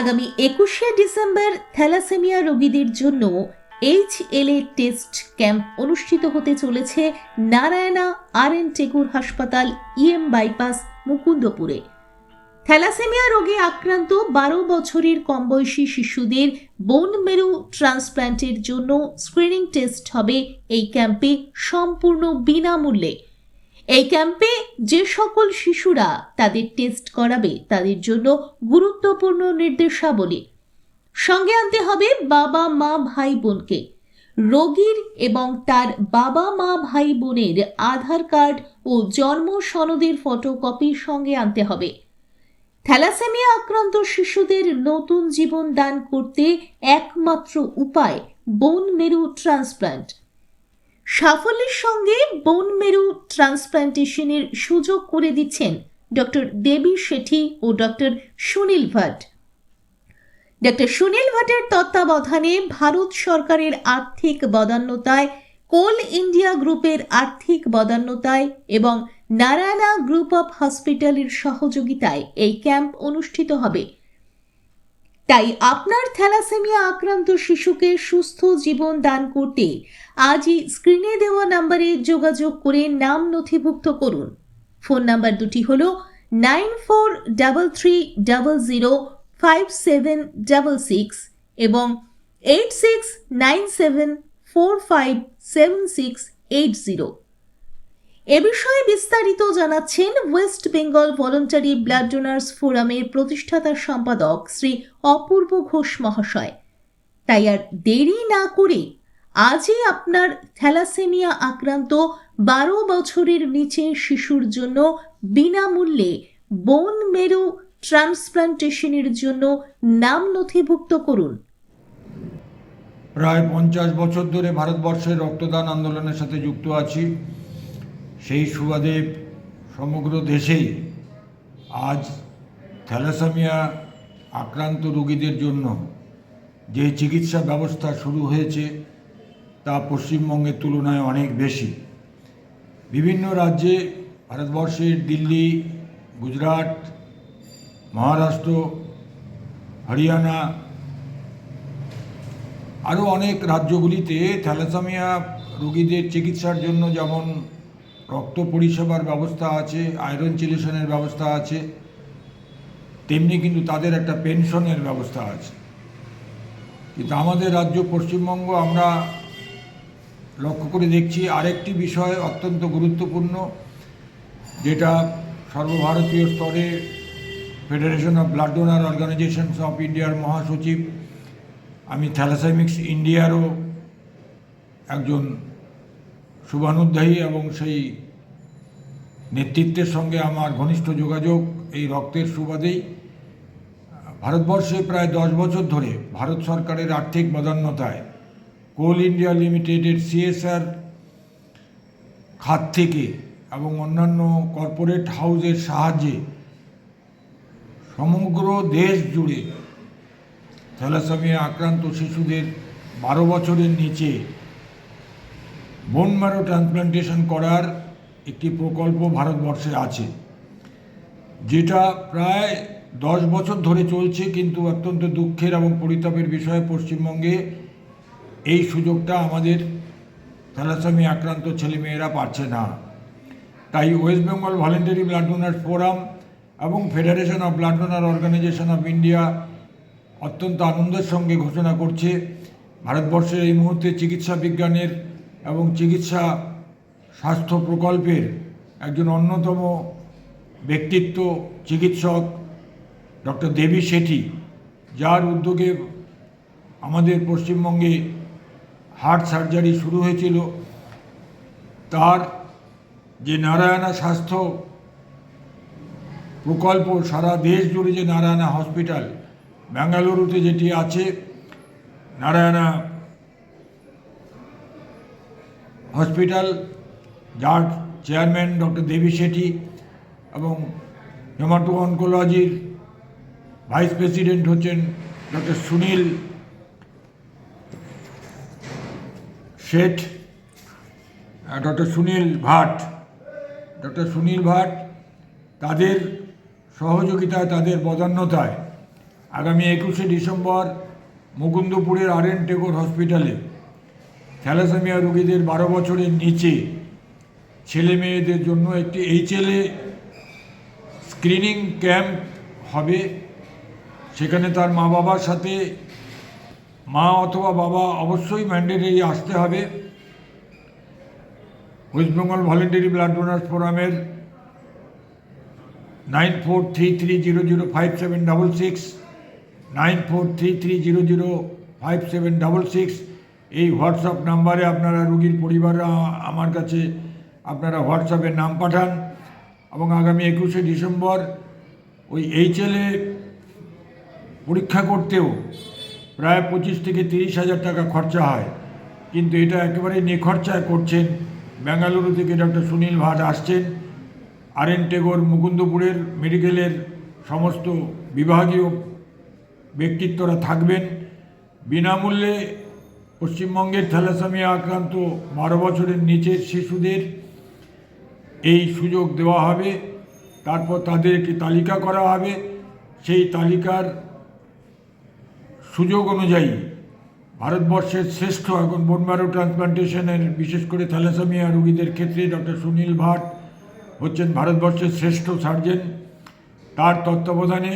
আগামী একুশে December thalassaemia রোগীদের জন্য H L A test camp অনুষ্ঠিত হতে চলেছে নারায়ণা আর এন টেকুর হাসপাতাল, ইএম বাইপাস, মুকুন্দপুরে। থ্যালাসেমিয়া রোগে আক্রান্ত বারো বছরের কম বয়সী শিশুদের বোন মেরু ট্রান্সপ্ল্যান্টের জন্য স্ক্রিনিং টেস্ট হবে এই ক্যাম্পে সম্পূর্ণ বিনামূল্যে। এই ক্যাম্পে যে সকল শিশুরা তাদের টেস্ট করাবে, তাদের জন্য গুরুত্বপূর্ণ নির্দেশাবলী। সঙ্গে আনতে হবে বাবা, মা, ভাই, বোনকে। রোগীর এবং তার বাবা, মা, ভাই, বোনের আধার কার্ড ও জন্ম সনদের ফটোকপি সঙ্গে আনতে হবে। থ্যালাসেমিয়া আক্রান্ত শিশুদের নতুন জীবন দান করতে একমাত্র উপায় বোন মেরু ট্রান্সপ্ল্যান্ট সাফল্যের সঙ্গে বোন মেরু ট্রান্সপ্লান্টেশনের সুযোগ করে দিচ্ছেন ডক্টর দেবী শেঠি ও ডক্টর সুনীল ভাট ডক্টর সুনীল ভাটের তত্ত্বাবধানে ভারত সরকারের আর্থিক বদান্যতায়, কোল ইন্ডিয়া গ্রুপের আর্থিক বদান্যতায় এবং নারায়ণা গ্রুপ অফ হসপিটালের সহযোগিতায় এই ক্যাম্প অনুষ্ঠিত হবে। তাই আপনার থ্যালাসেমিয়া আক্রান্ত শিশুকে সুস্থ জীবন দান করতে আজই স্ক্রিনে দেওয়া নম্বরে যোগাযোগ করে নাম নথিভুক্ত করুন। ফোন নাম্বার দুটি হল nine four double three double zero five seven double six এবং eight six nine seven four five seven six eight zero. এ বিষয়ে বিস্তারিত জানাচ্ছেন West Bengal Voluntary Blood Donors ফোরামের প্রতিষ্ঠাতা সম্পাদক শ্রী অপূর্ব ঘোষ মহাশয়। তাই আর দেরি না করে আজই আপনার থ্যালাসেমিয়া আক্রান্ত বারো বছরের নিচে শিশুর জন্য বিনামূল্যে বোন মেরু ট্রান্সপ্লান্টেশনের জন্য নাম নথিভুক্ত করুন। প্রায় পঞ্চাশ বছর ধরে ভারতবর্ষের রক্তদান আন্দোলনের সাথে যুক্ত আছি। সেই সুবাদে সমগ্র দেশেই আজ থ্যালাসেমিয়া আক্রান্ত রোগীদের জন্য যে চিকিৎসা ব্যবস্থা শুরু হয়েছে তা পশ্চিমবঙ্গের তুলনায় অনেক বেশি। বিভিন্ন রাজ্যে ভারতবর্ষের দিল্লি, গুজরাট, মহারাষ্ট্র, হরিয়ানা আরও অনেক রাজ্যগুলিতে থ্যালাসেমিয়া রোগীদের চিকিৎসার জন্য যেমন রক্ত পরিষেবার ব্যবস্থা আছে আয়রন চিলেশনের ব্যবস্থা আছে, তেমনি কিন্তু তাদের একটা পেনশনের ব্যবস্থা আছে। কিন্তু আমাদের রাজ্য পশ্চিমবঙ্গ আমরা লক্ষ্য করে দেখছি আরেকটি বিষয় অত্যন্ত গুরুত্বপূর্ণ, যেটা সর্বভারতীয় স্তরে Federation of Blood Donor Organisations of ইন্ডিয়ার মহাসচিব, আমি থ্যালাসাইমিক্স ইন্ডিয়ারও একজন শুভানুধ্যায়ী এবং সেই নেতৃত্বের সঙ্গে আমার ঘনিষ্ঠ যোগাযোগ, এই রক্তের সুবাদেই ভারতবর্ষে প্রায় দশ বছর ধরে ভারত সরকারের আর্থিক বদান্যতায় কোল ইন্ডিয়া লিমিটেডের সিএসআর খাত থেকে এবং অন্যান্য কর্পোরেট হাউসের সাহায্যে সমগ্র দেশ জুড়ে থ্যালাসেমিয়া আক্রান্ত শিশুদের বারো বছরের নিচে বোন ম্যারো ট্রান্সপ্লান্টেশন করার একটি প্রকল্প ভারতবর্ষে আছে, যেটা প্রায় দশ বছর ধরে চলছে, কিন্তু অত্যন্ত দুঃখের এবং পরিতাপের বিষয়ে পশ্চিমবঙ্গে। এই সুযোগটা আমাদের থ্যালাসেমিয়া আক্রান্ত ছেলেমেয়েরা পাচ্ছে না। তাই West Bengal Voluntary Blood Donor Forum এবং Federation of Blood Donor Organisation of India অত্যন্ত আনন্দের সঙ্গে ঘোষণা করছে, ভারতবর্ষের এই মুহূর্তে চিকিৎসা বিজ্ঞানের এবং চিকিৎসা স্বাস্থ্য প্রকল্পের একজন অন্যতম ব্যক্তিত্ব চিকিৎসক ডক্টর দেবী শেঠি, যার উদ্যোগে আমাদের পশ্চিমবঙ্গে হার্ট সার্জারি শুরু হয়েছিল। তার যে নারায়ণা স্বাস্থ্য প্রকল্প, সারা দেশ জুড়ে যে নারায়ণা হসপিটাল বেঙ্গালুরুতে যেটি আছে, নারায়ণা হসপিটাল যার চেয়ারম্যান, ডক্টর দেবী শেঠি এবং হেমাটো অনকোলজির ভাইস প্রেসিডেন্ট হচ্ছেন doctor Sunil Sheth doctor Sunil Bhat. Doctor Sunil Bhat তাদের সহযোগিতায়, তাদের বদান্যতায় আগামী একুশে ডিসেম্বর মুকুন্দপুরের আর এন টেগোর হসপিটালে থ্যালাসেমিয়া রোগীদের বারো বছরের নিচে ছেলে মেয়েদের জন্য একটি এইচএলএ স্ক্রিনিং ক্যাম্প হবে। সেখানে তার মা বাবার সাথে মা অথবা বাবা অবশ্যই ম্যান্ডেটারি আসতে হবে। West Bengal Voluntary Blood Donors ফোরামের nine four three three zero zero five seven double six nine four three three zero zero five seven double six এই হোয়াটসঅ্যাপ নাম্বারে আপনারা রুগীর পরিবাররা আমার কাছে আপনারা হোয়াটসঅ্যাপে নাম পাঠান এবং আগামী একুশে ডিসেম্বর ওই এইচএলএ পরীক্ষা করতেও প্রায় পঁচিশ থেকে তিরিশ হাজার টাকা খরচা হয়। কিন্তু এটা একেবারে নিখরচায় করছেন বেঙ্গালুরু থেকে ডক্টর সুনীল ভাট আসছেন। আর এন টেগোর মুকুন্দপুরের মেডিকেলের সমস্ত বিভাগীয় ব্যক্তিত্বরা থাকবেন। বিনামূল্যে পশ্চিমবঙ্গের থ্যালাসেমিয়া আক্রান্ত বারো বছরের নিচের শিশুদের এই সুযোগ দেওয়া হবে, তারপর তাদের একটি তালিকা করা হবে। সেই তালিকার সুযোগ অনুযায়ী ভারতবর্ষের শ্রেষ্ঠ এখন বোনম্যারো ট্রান্সপ্লান্টেশনের বিশেষ করে থ্যালাসেমিয়া রোগীদের ক্ষেত্রে ডক্টর সুনীল ভাট হচ্ছেন ভারতবর্ষের শ্রেষ্ঠ সার্জেন। তার তত্ত্বাবধানে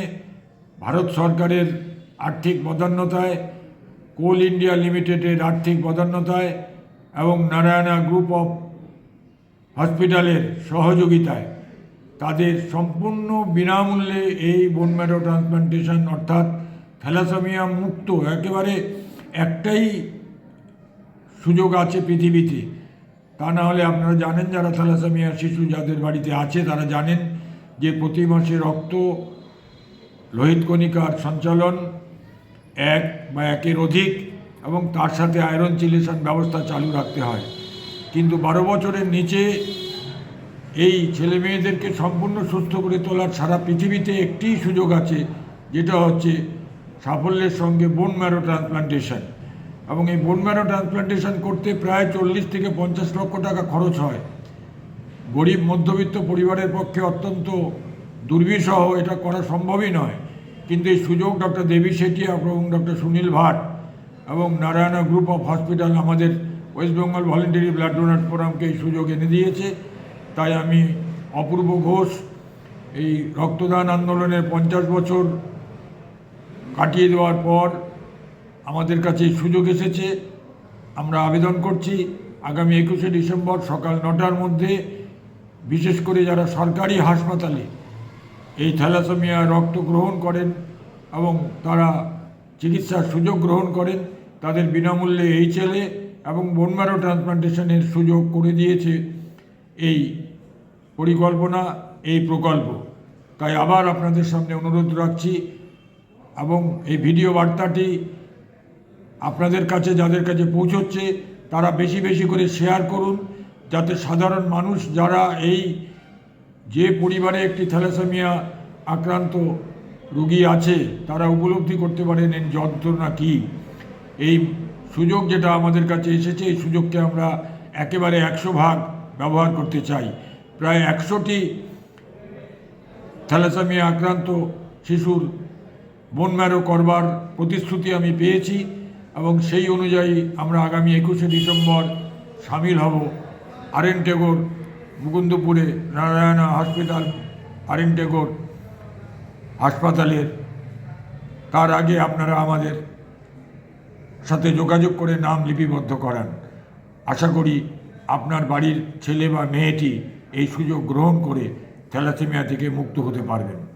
ভারত সরকারের আর্থিক বদান্যতায় কোল ইন্ডিয়া লিমিটেডের আর্থিক বদান্যতায় এবং নারায়ণা গ্রুপ অফ হসপিটালের সহযোগিতায় তাদের সম্পূর্ণ বিনামূল্যে এই বোন ম্যারো ট্রান্সপ্লান্টেশন অর্থাৎ থ্যালাসেমিয়া মুক্ত একেবারে একটাই সুযোগ আছে পৃথিবীতে। তা না হলে আপনারা জানেন যারা থ্যালাসেমিয়া শিশু যাদের বাড়িতে আছে তারা জানেন যে প্রতি মাসে রক্ত, লোহিত কণিকার সঞ্চালন এক বা একের অধিক এবং তার সাথে আয়রন চিলেশন ব্যবস্থা চালু রাখতে হয়। কিন্তু বারো বছরের নিচে এই ছেলে মেয়েদেরকে সম্পূর্ণ সুস্থ করে তোলার সারা পৃথিবীতে একটি সুযোগ আছে, যেটা হচ্ছে সাফল্যের সঙ্গে বোন ম্যারো ট্রান্সপ্লান্টেশন এবং এই বোন ম্যারো ট্রান্সপ্লান্টেশন করতে প্রায় চল্লিশ থেকে পঞ্চাশ লক্ষ টাকা খরচ হয়। গরিব মধ্যবিত্ত পরিবারের পক্ষে অত্যন্ত দুর্বিষহ, এটা করা সম্ভবই নয়। কিন্তু এই সুযোগ ডক্টর দেবী শেঠি এবং ডক্টর সুনীল ভাট এবং নারায়ণা গ্রুপ অফ হসপিটাল আমাদের West Bengal Voluntary Blood Donor ফোরামকে এই সুযোগ এনে দিয়েছে। তাই আমি অপূর্ব ঘোষ এই রক্তদান আন্দোলনের পঞ্চাশ বছর কাটিয়ে দেওয়ার পর আমাদের কাছে এই সুযোগ এসেছে। আমরা আবেদন করছি আগামী একুশে ডিসেম্বর সকাল নটার মধ্যে বিশেষ করে যারা সরকারি হাসপাতালে এই থ্যালাসেমিয়া রক্ত গ্রহণ করেন এবং তারা চিকিৎসার সুযোগ গ্রহণ করেন। তাদের বিনামূল্যে এইচএলএ এবং বোনম্যারো ট্রান্সপ্লান্টেশনের সুযোগ করে দিয়েছে এই পরিকল্পনা, এই প্রকল্প। তাই আবার আপনাদের সামনে অনুরোধ রাখছি এবং এই ভিডিও বার্তাটি আপনাদের কাছে, যাদের কাছে পৌঁছচ্ছে, তারা বেশি বেশি করে শেয়ার করুন, যাতে সাধারণ মানুষ যারা এই যে পরিবারে একটি থ্যালাসেমিয়া আক্রান্ত রুগী আছে, তারা উপলব্ধি করতে পারেন এর যন্ত্রণা কী? এই সুযোগ যেটা আমাদের কাছে এসেছে, এই সুযোগকে আমরা একেবারে একশো ভাগ ব্যবহার করতে চাই। প্রায় একশোটি থ্যালাসেমিয়া আক্রান্ত শিশুর বোন ম্যারো করবার প্রতিশ্রুতি আমি পেয়েছি এবং সেই অনুযায়ী আমরা আগামী একুশে ডিসেম্বর সামিল হব। আরএন টেগোর মুকুন্দপুরে নারায়ণা হসপিটাল আরিনটেগোর হাসপাতালের। তার আগে আপনারা আমাদের সাথে যোগাযোগ করে নাম লিপিবদ্ধ করান। আশা করি আপনার বাড়ির ছেলে বা মেয়েটি এই সুযোগ গ্রহণ করে থ্যালাসেমিয়া থেকে মুক্ত হতে পারবেন।